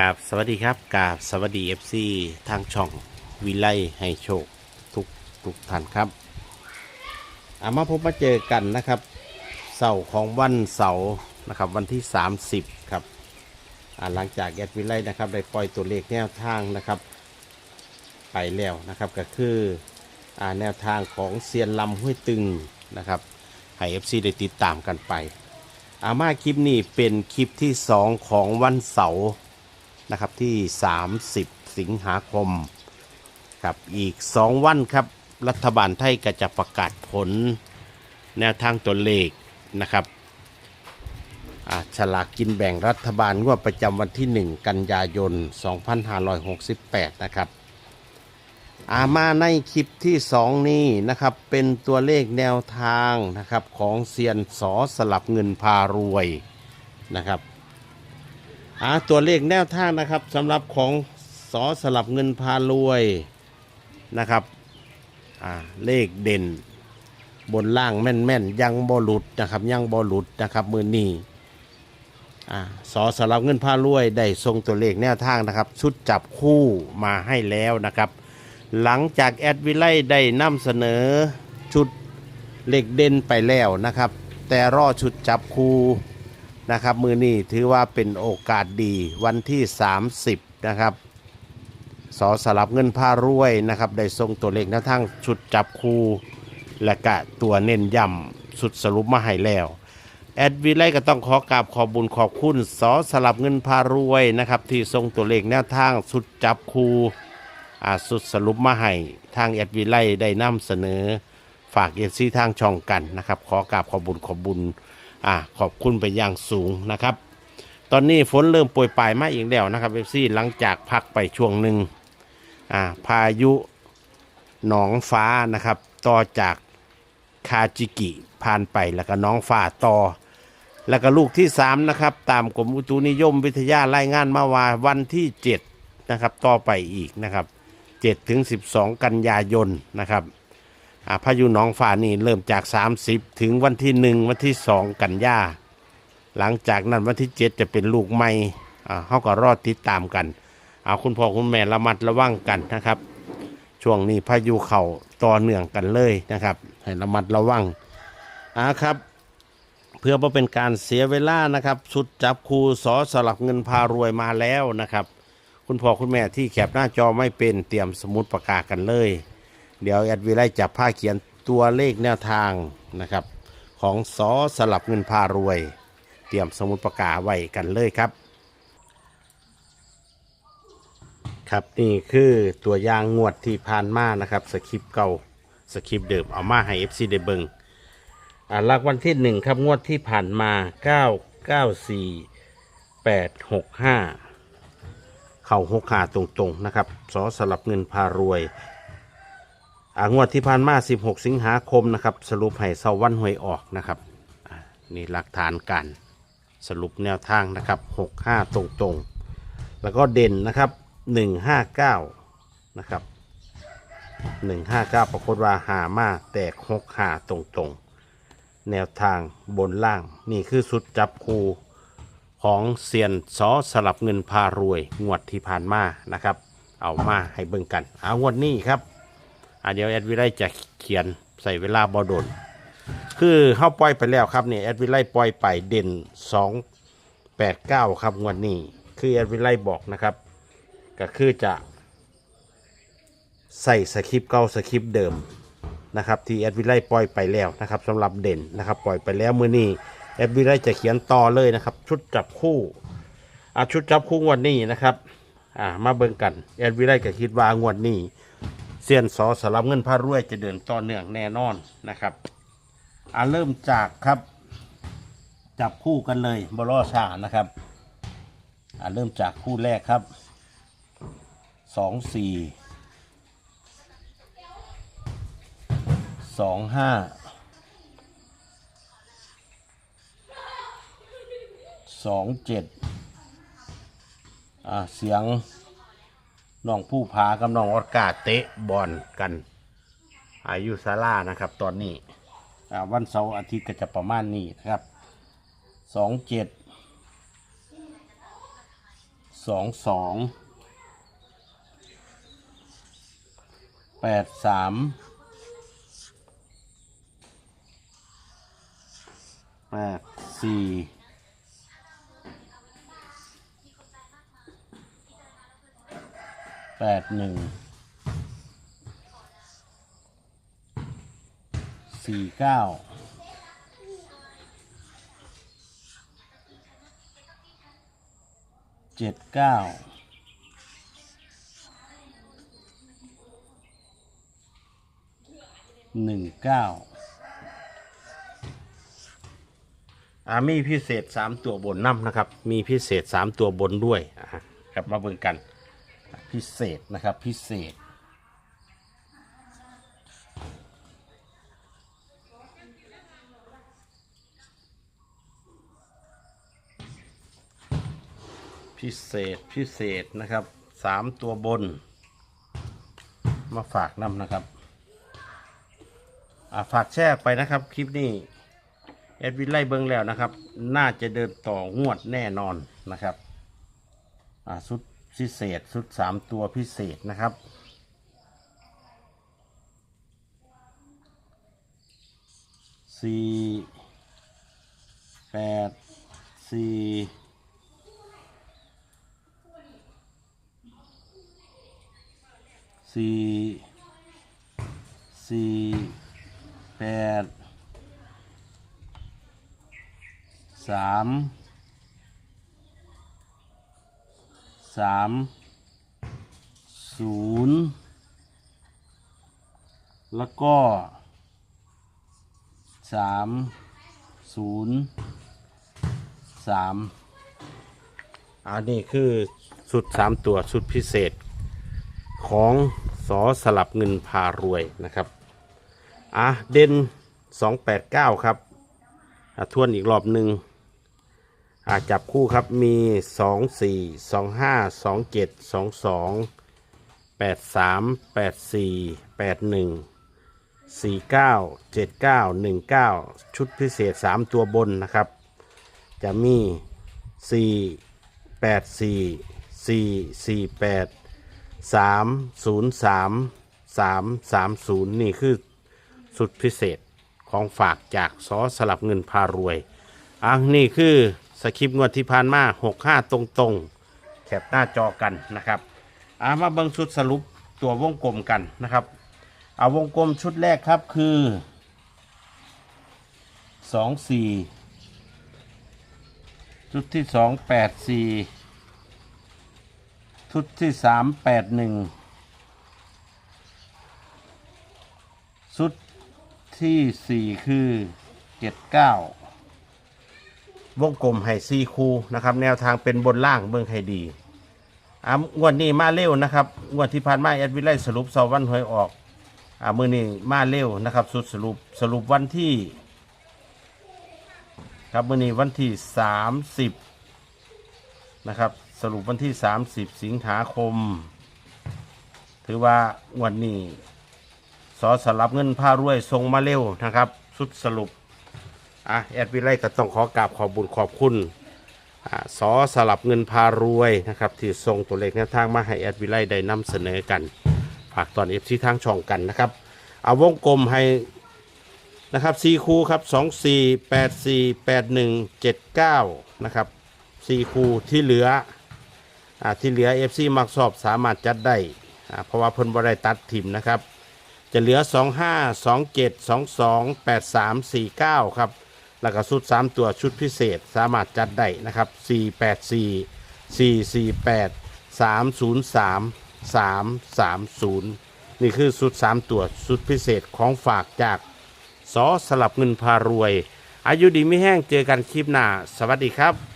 กราบสวัสดีครับกราบสวัสดี FC ทางช่องวิไลให้โชคทุกทุกท่านครับอามาพบมาเจอกันนะครับเสาร์ของวันเสาร์นะครับวันที่ 30 ครับหลังจากแอดวิไลนะครับได้ปล่อยตัวเลขแนวทางนะครับ ไปแล้วนะครับก็คืออแนวทางของเซียนลำห้วยตึงนะครับให้ FC ได้ติดตามกันไปอามาคลิปนี้เป็นคลิปที่ 2 ของวันเสาร์ นะครับที่ 30 สิงหาคมครับอีก 2 วันครับรัฐบาลไทยก็จะประกาศผลแนวทางตัวเลขนะครับอ่าฉลากกินแบ่งรัฐบาลงวดประจำวันที่ 1 กันยายน 2568 นะครับอามาในคลิปที่สองนี้นะครับ เป็นตัวเลขแนวทางนะครับของเซียนสอสลับเงินพารวยนะครับ อาตัวเลขแนวทางนะครับสำหรับของสอสลับเงินพารวยนะครับอ่าเลขเด่น บนล่างแม่นๆยังบอลุดนะครับยังบอลุดนะครับมือนี้อ่าสอสลับเงินพารวยได้ทรงตัวเลขแนวทางนะครับ ชุดจับคู่มาให้แล้วนะครับ หลังจากแอดวิไลได้นำเสนอชุดเล็กเด่นไปแล้วนะครับ แต่รอชุดจับคู่ นะครับ มือนี้ถือว่าเป็นโอกาสดีวันที่ 30 นะครับสอสลับเงินผ้ารวยนะครับ ได้ส่งตัวเลขแนวทางชุดจับคูและกะตัวเน้นย่ำสุดสรุปมาให้แล้ว แอดวิไลก็ต้องขอกราบขอบบุญขอบคุณสอสลับเงินพารวยนะครับ ที่ส่งตัวเลขแนวทางสุดจับคูอ่าสุดสรุปมาให้ทางแอดวิไลได้นำเสนอ ฝากเอซีทางช่องกันนะครับ ขอกราบขอบบุญขอบบุญ อ่าขอบคุณไปอย่างสูงนะครับ ตอนนี้ฝนเริ่มโปรยปลายมาอีกแล้วนะครับเอฟซีหลังจากพักไปช่วงหนึ่งอ่าพายุหนองฟ้านะครับ ต่อจากคาจิกิผ่านไปแล้วก็น้องฟ้าต่อ แล้วก็ลูกที่3นะครับตามกรมอุตุนิยมวิทยารายงานมาว่าวันที่7นะครับต่อไปอีกนะครับ7ถึง12 กันยายนนะครับ พายุหนองฟ้านี่เริ่มจาก 30 ถึงวันที่ 1 วันที่ 2 กันยาหลังจากนั้นวันที่ 7 จะเป็นลูกใหม่อ่าเขาก็รอดติดตามกันเอาคุณพ่อคุณแม่ระมัดระวังกันนะครับ ช่วงนี้พายุเข่าต่อเนื่องกันเลยนะครับ ให้ระมัดระวังอ่าครับ เพื่อบ่เป็นการเสียเวลานะครับชุดจับคูสอสลับเงินพารวยมาแล้วนะครับ คุณพ่อคุณแม่ที่แคปหน้าจอไม่เป็นเตรียมสมุดประกาศกันเลย เดี๋ยวแอดวิไลจับผ้าเขียนตัวเลขแนวทางนะครับ ของสอสลับเงินพารวย เตรียมสมุดประกาศไว้กันเลยครับ ครับนี่คือตัวอย่างงวดที่ผ่านมานะครับสคริปต์เก่าสคริปต์เดิมเอามาให้ FC ได้เบิงอ่ารางวัลที่หนึ่งครับงวดที่ผ่านมา 9 9 4 8 6 5 เข่าหกขาตรงๆนะครับสอสลับเงินพารวย อ่างวดที่ผ่านมา 16 สิงหาคมนะครับ สรุปให้เสาวันหวยออกนะครับอ่านี่หลักฐานการสรุปแนวทางนะครับ 65 ตรงๆ แล้วก็เด่นนะครับ 159 นะครับ 159 ปรากฏว่าหามาแตก6ขาตรงๆ แนวทางบนล่าง นี่คือสุดจับคูของเซียนซอสลับเงินพารวย งวดที่ผ่านมานะครับ เอามาให้เบิ่งกัน เอางวดนี้ครับ อะเดี๋ยวแอดวิไลจะเขียนใส่เวลาบอดนคือเข้าปล่อยไปแล้วครับเนี่ยแอดวิไลปล่อยไปเด่น2 8 9ครับงวดนี้ คือแอดวิไลบอกนะครับ ก็คือจะ ใส่สคริปต์เก่าสคริปต์เดิมนะครับที่แอดวิไลปล่อยไปแล้วนะครับสำหรับเด่นนะครับปล่อยไปแล้วมื้อนี้แอดวิไลจะเขียนต่อเลยนะครับ ชุดจับคู่อ่าชุดจับคู่งวดนี้นะครับอ่ามาเบิ่งกันแอดวิไลก็คิดว่างวดนี้ เซียนสอสลับเงินพารวยจะเดินต่อเนื่องแน่นอนนะครับอ่าเริ่มจากครับ จับคู่กันเลยบลอชานะครับอ่าเริ่มจากคู่แรกครับสองสี่สองห้าสองเจ็ดอ่าเสียง น้องผู้พากับน้องออสกาเตะบอลกัน อายุซาร่านะครับ ตอนนี้อ่าวันเสาร์อาทิตย์ก็จะประมาณนี้นะครับสองเจ็ดสองสองแปดสามแปดสี่ แปดหนึ่งสี่เก้าเจ็ดเก้าหนึ่งเก้าอามีพิเศษสามตัวบนน้ำนะครับ มีพิเศษสามตัวบนด้วยอะครับมาเบิ่งกัน พิเศษนะครับพิเศษ พิเศษพิเศษนะครับสามตัวบน มาฝากนำนะครับอ่าฝากแชร์ไปนะครับ คลิปนี้เอ็ดวินไล่เบิ้งแล้วนะครับ น่าจะเดินต่องวดแน่นอนนะครับ อ่าชุด พิเศษชุดสามตัวพิเศษนะครับ สี่แปดสี่สี่สี่แปดสาม สามศูนย์แล้วก็สามศูนย์สามอันนี้คือสุดสามตัวสุดพิเศษของสอสลับเงินพารวยนะครับ อะ เด่น 289 ครับอะทวนอีกรอบหนึ่ง อะจับคู่ครับมี 2 4 2 5 2 7 2 2 8 3 8 4 8 1 4 9 7 9 1 9 ชุดพิเศษ 3 ตัวบนนะครับ จะมี 4 8 4 4 4 8สามศูนย์สามสามสามศูนย์นี่คือสุดพิเศษของฝากจากซอสลับเงินพารวยอะนี่คือ สคริปต์งวดที่ผ่านมาหกห้าตรงๆ แคปหน้าจอกันนะครับอะมาเบิ่งชุดสรุปตัววงกลมกันนะครับ เอาวงกลมชุดแรกครับคือสองสี่ชุดที่สองแปดสี่ชุดที่สามแปดหนึ่งชุดที่สี่คือเจ็ดเก้า วงกลมให้ซีคูนะครับ แนวทางเป็นบนล่างเบื้องให้ดีอ่างวดนี้มาเร็วนะครับงวดที่ผ่านมาแอดวิไลสรุปสอบวันหวยออกอ่ามือนี้มาเร็วนะครับ สุดสรุปสรุปวันที่ ครับมือนี้วันที่สามสิบนะครับ สรุปวันที่ 30 สิงหาคม ถือว่าวันนี้สอสลับเงินผ้ารวยทรงมาเร็วนะครับ สุดสรุป อะแอดวิไลก็ต้องขอกราบขอบบุญขอบคุณอ่าสอสลับเงินพารวยนะครับที่ส่งตัวเลขแนวทางมาให้แอดวิไลได้นำเสนอกันฝากตอนเอฟซีทางช่องกันนะครับเอาวงกลมให้นะครับซีคูครับสองสี่แปดสี่แปดหนึ่งเจ็ดเก้านะครับสี่คู่ที่เหลืออ่าที่เหลือ FC มักสอบสามารถจัดได้อ่าเพราะว่าเพิ่นบ่ได้ตัดถิ่มนะครับ จะเหลือ 25 27 22 83 49 ครับ แล้วก็ชุด 3 ตัวชุดพิเศษสามารถจัดได้นะครับ 484 448 303 330 นี่คือชุด 3 ตัวชุดพิเศษของฝากจากสอสลับเงินพารวย อายุดีไม่แห้งเจอกันคลิปหน้า สวัสดีครับ